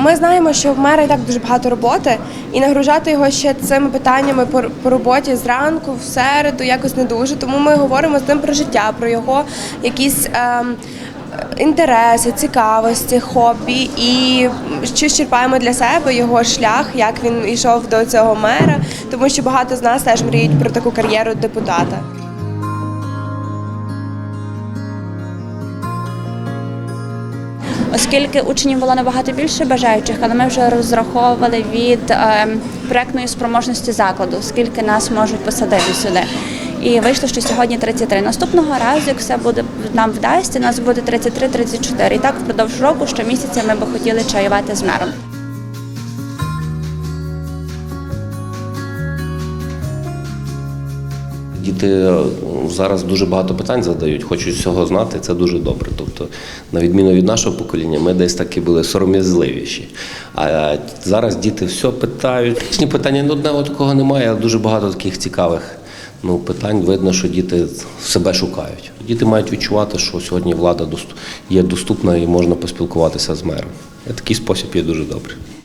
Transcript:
Ми знаємо, що в мера і так дуже багато роботи, і нагружати його ще цими питаннями по, по роботі зранку, в середу, якось не дуже. Тому ми говоримо з ним про життя, про його якісь. Ем, Інтереси, цікавості, хобі, і щось черпаємо для себе його шлях, як він йшов до цього мера, тому що багато з нас теж мріють про таку кар'єру депутата. Оскільки учнів було набагато більше бажаючих, але ми вже розраховували від е, проектної спроможності закладу, скільки нас можуть посадити сюди. І вийшло, що сьогодні 33. Наступного разу, як все буде нам вдасться, нас буде 33-34. І так впродовж року щомісяця ми би хотіли чаювати з мером. Діти е, зараз дуже багато питань задають, хочуть всього знати. Це дуже добре. Тобто, на відміну від нашого покоління, ми десь такі були сором'язливіші. А зараз діти все питають. Технічні питання ну, одного такого немає, але дуже багато таких цікавих ну, питань. Видно, що діти себе шукають. Діти мають відчувати, що сьогодні влада є доступна і можна поспілкуватися з мером. Такий спосіб є дуже добрий.